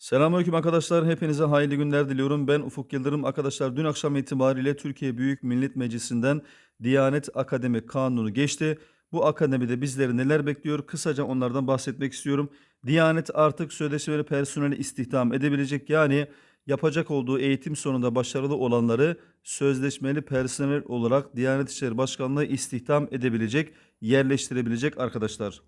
Selamünaleyküm arkadaşlar. Hepinize hayırlı günler diliyorum. Ben Ufuk Yıldırım. Arkadaşlar dün akşam itibariyle Türkiye Büyük Millet Meclisi'nden Diyanet Akademi Kanunu geçti. Bu akademide bizleri neler bekliyor? Kısaca onlardan bahsetmek istiyorum. Diyanet artık sözleşmeli personeli istihdam edebilecek. Yani yapacak olduğu eğitim sonunda başarılı olanları sözleşmeli personel olarak Diyanet İşleri Başkanlığı istihdam edebilecek, yerleştirebilecek arkadaşlar.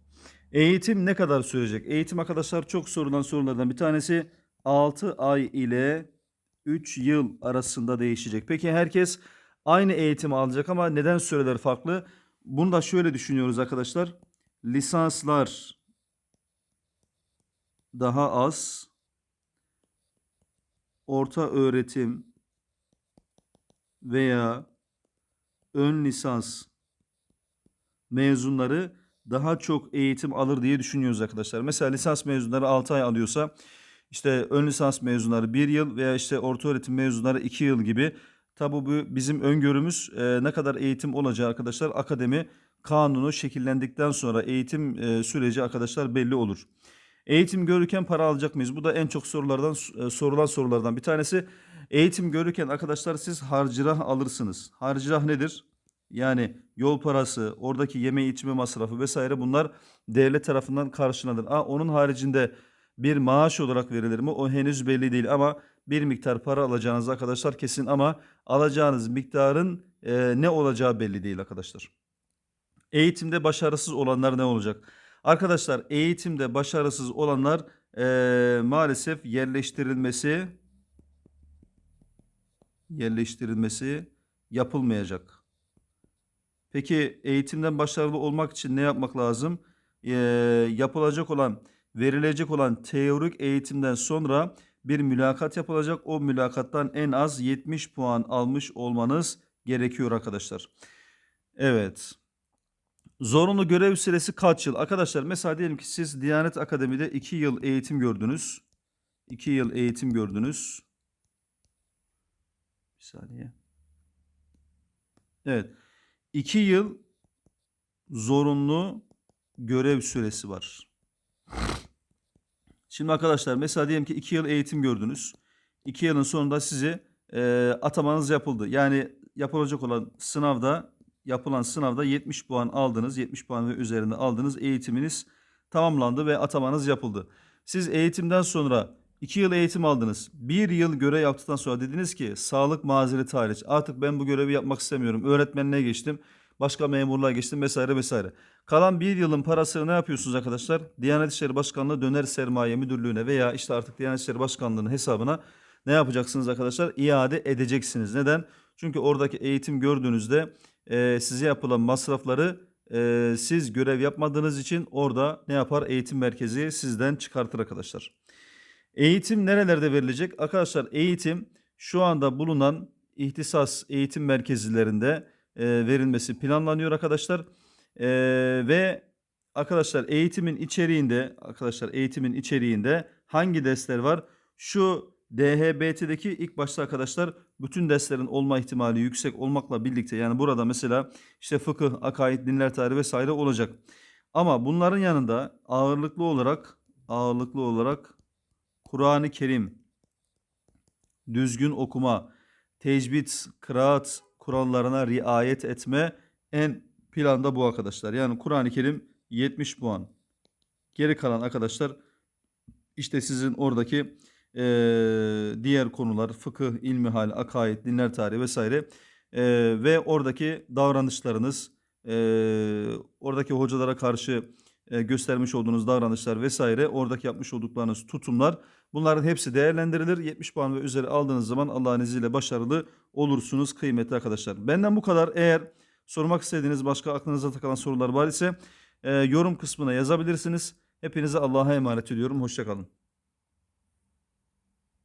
Eğitim ne kadar sürecek? Eğitim arkadaşlar çok sorulan sorulardan bir tanesi 6 ay ile 3 yıl arasında değişecek. Peki herkes aynı eğitimi alacak ama neden süreler farklı? Bunu da şöyle düşünüyoruz arkadaşlar. Lisanslar daha az, orta öğretim veya ön lisans mezunları daha çok eğitim alır diye düşünüyoruz arkadaşlar. Mesela lisans mezunları 6 ay alıyorsa işte ön lisans mezunları 1 yıl veya işte orta öğretim mezunları 2 yıl gibi. Tabi bu bizim öngörümüz e, ne kadar eğitim olacağı arkadaşlar akademi kanunu şekillendikten sonra eğitim e, süreci arkadaşlar belli olur. Eğitim görürken para alacak mıyız? Bu da en çok sorulardan e, sorulan sorulardan bir tanesi. Eğitim görürken arkadaşlar siz harcırah alırsınız. Harcırah nedir? Yani yol parası, oradaki yeme içme masrafı vesaire bunlar devlet tarafından karşılanır. Ha, onun haricinde bir maaş olarak verilir mi? O henüz belli değil ama bir miktar para alacağınız arkadaşlar kesin ama alacağınız miktarın e, ne olacağı belli değil arkadaşlar. Eğitimde başarısız olanlar ne olacak? Arkadaşlar eğitimde başarısız olanlar e, maalesef yerleştirilmesi yerleştirilmesi yapılmayacak. Peki eğitimden başarılı olmak için ne yapmak lazım? Ee, yapılacak olan, verilecek olan teorik eğitimden sonra bir mülakat yapılacak. O mülakattan en az 70 puan almış olmanız gerekiyor arkadaşlar. Evet. Zorunlu görev süresi kaç yıl? Arkadaşlar mesela diyelim ki siz Diyanet Akademi'de 2 yıl eğitim gördünüz. 2 yıl eğitim gördünüz. Bir saniye. Evet. 2 yıl zorunlu görev süresi var. Şimdi arkadaşlar mesela diyelim ki 2 yıl eğitim gördünüz. 2 yılın sonunda sizi e, atamanız yapıldı. Yani yapılacak olan sınavda yapılan sınavda 70 puan aldınız. 70 puan ve üzerinde aldınız. Eğitiminiz tamamlandı ve atamanız yapıldı. Siz eğitimden sonra 2 yıl eğitim aldınız. 1 yıl görev yaptıktan sonra dediniz ki sağlık mazereti hariç artık ben bu görevi yapmak istemiyorum. Öğretmenliğe geçtim. Başka memurluğa geçtim vesaire vesaire. Kalan bir yılın parasını ne yapıyorsunuz arkadaşlar? Diyanet İşleri Başkanlığı Döner Sermaye Müdürlüğü'ne veya işte artık Diyanet İşleri Başkanlığı'nın hesabına ne yapacaksınız arkadaşlar? İade edeceksiniz. Neden? Çünkü oradaki eğitim gördüğünüzde e, size yapılan masrafları e, siz görev yapmadığınız için orada ne yapar? Eğitim merkezi sizden çıkartır arkadaşlar. Eğitim nerelerde verilecek? Arkadaşlar eğitim şu anda bulunan ihtisas eğitim merkezlerinde e, verilmesi planlanıyor arkadaşlar. E, ve arkadaşlar eğitimin içeriğinde arkadaşlar eğitimin içeriğinde hangi dersler var? Şu DHBT'deki ilk başta arkadaşlar bütün derslerin olma ihtimali yüksek olmakla birlikte yani burada mesela işte fıkıh, akaid, dinler tarihi vesaire olacak. Ama bunların yanında ağırlıklı olarak ağırlıklı olarak Kur'an-ı Kerim, düzgün okuma, tecvid, kıraat kurallarına riayet etme en planda bu arkadaşlar. Yani Kur'an-ı Kerim 70 puan. Geri kalan arkadaşlar işte sizin oradaki e, diğer konular fıkıh, ilmihal, akaid, dinler tarihi vesaire e, ve oradaki davranışlarınız, e, oradaki hocalara karşı göstermiş olduğunuz davranışlar vesaire, oradaki yapmış olduklarınız tutumlar bunların hepsi değerlendirilir. 70 puan ve üzeri aldığınız zaman Allah'ın izniyle başarılı olursunuz kıymetli arkadaşlar. Benden bu kadar. Eğer sormak istediğiniz başka aklınıza takılan sorular var ise e, yorum kısmına yazabilirsiniz. Hepinize Allah'a emanet ediyorum. Hoşçakalın.